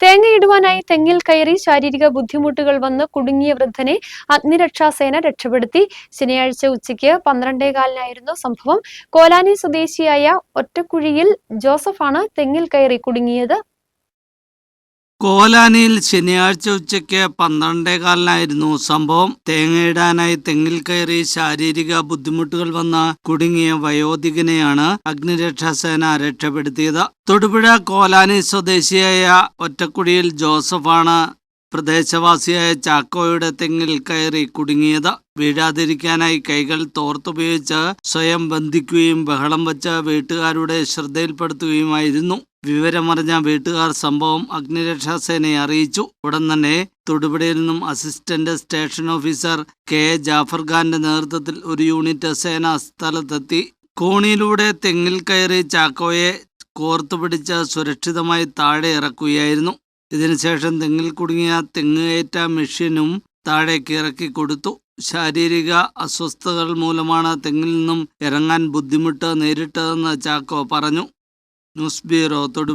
തേങ്ങയിടുവാനായി തെങ്ങിൽ കയറി ശാരീരിക ബുദ്ധിമുട്ടുകൾ വന്ന് കുടുങ്ങിയ വൃദ്ധനെ അഗ്നിരക്ഷാസേന രക്ഷപ്പെടുത്തി. ശനിയാഴ്ച ഉച്ചയ്ക്ക് പന്ത്രണ്ടേ കാലിനായിരുന്നു സംഭവം. കോലാനി സ്വദേശിയായ ഒറ്റക്കുഴിയിൽ ജോസഫാണ് തെങ്ങിൽ കയറി കുടുങ്ങിയത്. കോലാനിയിൽ ശനിയാഴ്ച ഉച്ചയ്ക്ക് പന്ത്രണ്ടേകാലിനായിരുന്നു സംഭവം. തേങ്ങയിടാനായി തെങ്ങിൽ കയറി ശാരീരിക ബുദ്ധിമുട്ടുകൾ വന്ന കുടുങ്ങിയ വയോധികനെയാണ് അഗ്നിരക്ഷാസേന രക്ഷപ്പെടുത്തിയത്. തൊടുപുഴ കോലാനി സ്വദേശിയായ ഒറ്റക്കുടിയിൽ ജോസഫാണ് പ്രദേശവാസിയായ ചാക്കോയുടെ തെങ്ങിൽ കയറി കുടുങ്ങിയത്. വീഴാതിരിക്കാനായി കൈകൾ തോർത്തുപയോഗിച്ച് സ്വയം ബന്ധിക്കുകയും ബഹളം വച്ച് വീട്ടുകാരുടെ ശ്രദ്ധയിൽപ്പെടുത്തുകയുമായിരുന്നു. വിവരമറിഞ്ഞ വീട്ടുകാർ സംഭവം അഗ്നിരക്ഷാസേനയെ അറിയിച്ചു. ഉടൻ തന്നെ തൊടുപുഴയിൽ നിന്നും assistant station officer K. Jafar ഖാന്റെ നേതൃത്വത്തിൽ ഒരു യൂണിറ്റ് സേന സ്ഥലത്തെത്തി. കോണിയിലൂടെ തെങ്ങിൽ കയറി ചാക്കോയെ കോർത്തുപിടിച്ച് സുരക്ഷിതമായി താഴെ ഇറക്കുകയായിരുന്നു. ഇതിനുശേഷം തെങ്ങിൽ കുടുങ്ങിയ തെങ്ങുകയറ്റ മെഷീനും താഴേക്ക് ഇറക്കി കൊടുത്തു. ശാരീരിക അസ്വസ്ഥതകൾ മൂലമാണ് തെങ്ങിൽ നിന്നും ഇറങ്ങാൻ ബുദ്ധിമുട്ട് നേരിട്ടതെന്ന് ചാക്കോ പറഞ്ഞു. నువ్వు స్పీర్ అవుతాడు